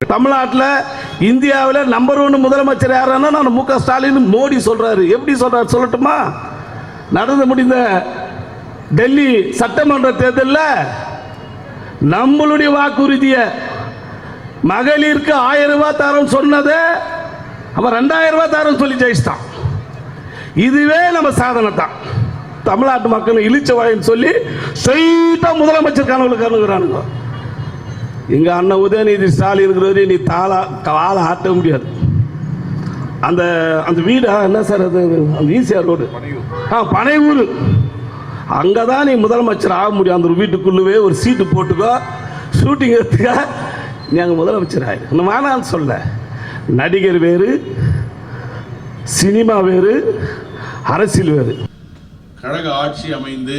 தமிழ்நாட்டில் இந்தியாவில் number one முதலமைச்சர் யாருன்னா நான் மு க ஸ்டாலின் மோடி சொல்கிறாரு எப்படி சொல்றாரு சொல்லட்டுமா? நடந்து முடிந்த டெல்லி சட்டமன்ற தேர்தலில் நம்மளுடைய வாக்குறுதியை மகளிருக்கு ஆயிரம் ரூபாய் தரம் சொன்னதை அவன் ரெண்டாயிரம் ரூபாய் தரம் சொல்லி ஜெயிச்சிட்டான். இதுவே நம்ம சாதனை தான். தமிழ்நாட்டு மக்கள் இழிச்ச வாயின்னு சொல்லி ஸ்ட்ரைட்டாக முதலமைச்சர் கனவுகளுக்கு கணுகிறானுங்க எங்கள் அண்ணன் உதயநிதி ஸ்டாலின் இருக்கிறவரை நீ தாளா காலை ஆட்ட முடியாது. அந்த அந்த வீடா என்ன சார் அது? அந்த ஈசிஆர் ரோடு. ஆ பனையூர். அங்கே தான் நீ முதலமைச்சர் ஆக முடியும். அந்த ஒரு வீட்டுக்குள்ளவே ஒரு சீட்டு போட்டுக்கோ. ஷூட்டிங் எடுத்துக்க. நீ அங்கே முதலமைச்சர் ஆயிரு நான் வேணான்னு சொல்ல நடிகர் வேறு சினிமா வேறு அரசியல் வேறு. கழக ஆட்சி அமைந்து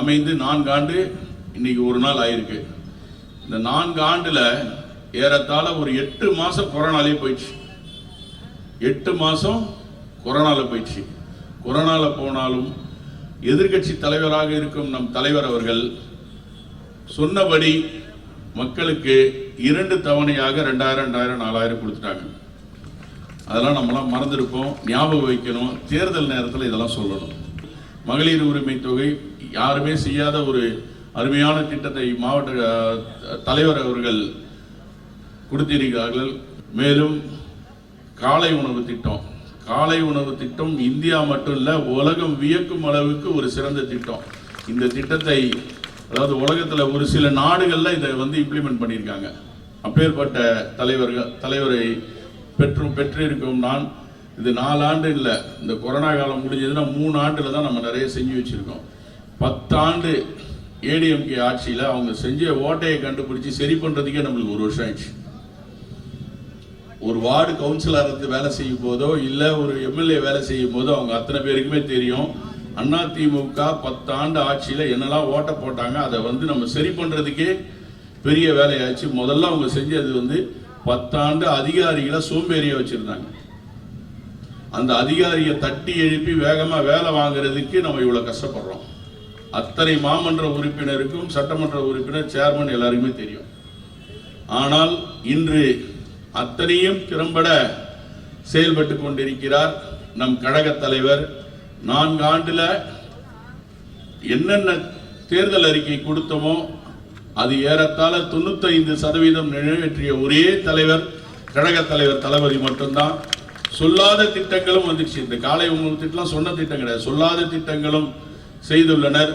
அமைந்து நான்கு ஆண்டு இன்னைக்கு ஒரு நாள் ஆயிருக்கு. இந்த நான்கு ஆண்டுல ஏறத்தாழ ஒரு எட்டு மாசம் கொரோனாலே போயிடுச்சு. எட்டு மாசம் கொரோனால போயிடுச்சு. கொரோனால போனாலும் எதிர்க்கட்சி தலைவராக இருக்கும் நம் தலைவர் அவர்கள் சொன்னபடி மக்களுக்கு இரண்டு தவணையாக ரெண்டாயிரம் ரெண்டாயிரம் நாலாயிரம் கொடுத்துட்டாங்க. அதெல்லாம் நம்மளாம் மறந்துருப்போம் ஞாபகம் வைக்கணும் தேர்தல் நேரத்தில் இதெல்லாம் சொல்லணும். மகளிர் உரிமை தொகை யாருமே செய்யாத ஒரு அருமையான திட்டத்தை மாவட்ட தலைவர் அவர்கள் கொடுத்திருக்கிறார்கள். மேலும் காலை உணவு திட்டம். காலை உணவு திட்டம் இந்தியா மட்டும் இல்லை உலகம் வியக்கும் அளவுக்கு ஒரு சிறந்த திட்டம். இந்த திட்டத்தை அதாவது உலகத்தில் ஒரு சில நாடுகளில் இதை வந்து இம்ப்ளிமெண்ட் பண்ணியிருக்காங்க. அப்பேற்பட்ட தலைவர்கள் தலைவரை பெற்றும் பெற்றிருக்கும் நான் இது நாலு ஆண்டு இல்லை. இந்த கொரோனா காலம் முடிஞ்சதுன்னா மூணு ஆண்டில் தான் நம்ம நிறைய செஞ்சு வச்சுருக்கோம். பத்தாண்டு ஏடிஎம்கே ஆட்சியில் அவங்க செஞ்ச ஓட்டையை கண்டுபிடிச்சி சரி பண்ணுறதுக்கே நம்மளுக்கு ஒரு வருஷம் ஆயிடுச்சு. ஒரு வார்டு கவுன்சிலர் வேலை செய்யும் போதோ இல்லை ஒரு எம்எல்ஏ வேலை செய்யும் போதோ அவங்க அத்தனை பேருக்குமே தெரியும். அண்ணா திமுக பத்தாண்டு ஆட்சியில என்னெல்லாம் ஓட்ட போட்டாங்க அதை வந்து நம்ம சரி பண்றதுக்கே பெரிய வேலையாச்சு. முதல்ல அவங்க செஞ்சது வந்து பத்தாண்டு அதிகாரிகளை சோம்பேறியா வச்சிருந்தாங்க. அந்த அதிகாரியை தட்டி எழுப்பி வேகமா வேலை வாங்குறதுக்கு நம்ம இவ்வளவு கஷ்டப்படுறோம். அத்தனை மாமன்ற உறுப்பினருக்கும் சட்டமன்ற உறுப்பினர் சேர்மன் எல்லாருக்குமே தெரியும். ஆனால் இன்று அத்தனையும் திறம்பட செயல்பட்டு கொண்டிருக்கிறார் நம் கழக தலைவர் நான்கு ஆண்டுல என்னென்ன தேர்தல் அறிக்கை கொடுத்தோமோ அது ஏறத்தாழ தொண்ணூத்தைந்து சதவீதம் நிறைவேற்றிய ஒரே தலைவர் கழக தலைவர் தளபதி மட்டும்தான். சொல்லாத திட்டங்களும் வந்துச்சு. இந்த காலை உணவு திட்டம் சொன்ன திட்டம் கிடையாது. சொல்லாத திட்டங்களும் செய்துள்ளனர்.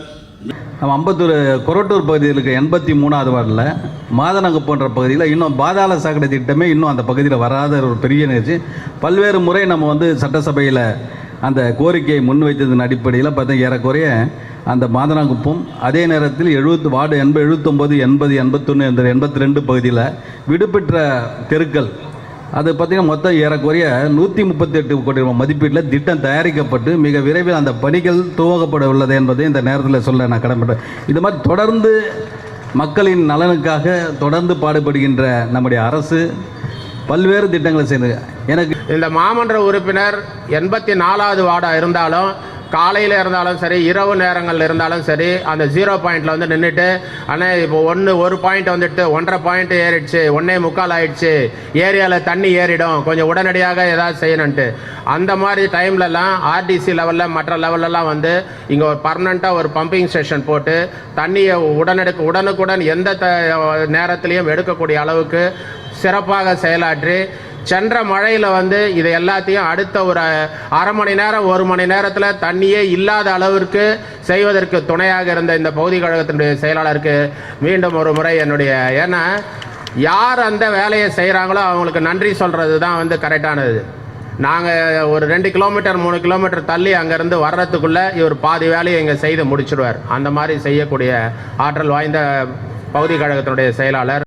நம்ம அம்பத்தூர் கொரட்டூர் பகுதியில் இருக்க எண்பத்தி மூணாவது வார்டில் மாதனங்க போன்ற பகுதியில் இன்னும் பாதாள சாக்கடை திட்டமே இன்னும் அந்த பகுதியில் வராத ஒரு பெரிய நிகழ்ச்சி. பல்வேறு முறை நம்ம வந்து சட்டசபையில் அந்த கோரிக்கையை முன்வைத்ததன் அடிப்படையில் பார்த்தீங்கன்னா ஏறக்குறைய அந்த மாதனாங்குப்பம் அதே நேரத்தில் எழுபத்து வார்டு எண்பது எழுபத்தொம்போது எண்பது எண்பத்தொன்று இந்த எண்பத்தி ரெண்டு பகுதியில் விடுபெற்ற தெருக்கள். அது பார்த்தீங்கன்னா மொத்தம் ஏறக்குறைய நூற்றி முப்பத்தி எட்டு கோடி ரூபாய் மதிப்பீட்டில் திட்டம் தயாரிக்கப்பட்டு மிக விரைவில் அந்த பணிகள் துவங்கப்பட உள்ளது என்பதை இந்த நேரத்தில் சொல்ல நான் கடமைப்பட்டேன் இது மாதிரி தொடர்ந்து மக்களின் நலனுக்காக தொடர்ந்து பாடுபடுகின்ற நம்முடைய அரசு பல்வேறு திட்டங்களை செய்து எனக்கு இந்த மாமன்ற உறுப்பினர் எண்பத்தி நாலாவது வார்டாக இருந்தாலும் காலையில் இருந்தாலும் சரி இரவு நேரங்களில் இருந்தாலும் சரி அந்த ஜீரோ பாயிண்டில் வந்து நின்றுட்டு ஆனால் இப்போ ஒன்று ஒரு பாயிண்ட் வந்துட்டு ஒன்றரை பாயிண்ட் ஏறிடுச்சு ஒன்றே முக்கால் ஆயிடுச்சு ஏரியாவில் தண்ணி ஏறிடும் கொஞ்சம் உடனடியாக ஏதாவது செய்யணுன்ட்டு அந்த மாதிரி டைம்லலாம் ஆர்டிசி லெவலில் மற்ற லெவல்லலாம் வந்து இங்கே ஒரு பர்மனெண்ட்டாக ஒரு பம்பிங் ஸ்டேஷன் போட்டு தண்ணியை உடனடுக்கு உடனுக்குடன் எந்த த நேரத்துலையும் எடுக்கக்கூடிய அளவுக்கு சிறப்பாக செயலாற்றி சென்ற மழையில் வந்து இது எல்லாத்தையும் அடுத்த ஒரு அரை மணி நேரம் ஒரு மணி நேரத்தில் தண்ணியே இல்லாத அளவிற்கு செய்வதற்கு துணையாக இருந்த இந்த பகுதி கழகத்தினுடைய செயலாளருக்கு மீண்டும் ஒரு முறை என்னுடைய ஏன்னா யார் அந்த வேலையை செய்கிறாங்களோ அவங்களுக்கு நன்றி சொல்கிறது தான் வந்து கரெக்டானது. நாங்கள் ஒரு ரெண்டு கிலோமீட்டர் மூணு கிலோமீட்டர் தள்ளி அங்கேருந்து வர்றதுக்குள்ளே இவர் பாதி வேலையை இங்கே செய்து முடிச்சிடுவார். அந்த மாதிரி செய்யக்கூடிய ஆற்றல் வாய்ந்த பகுதி கழகத்தினுடைய செயலாளர்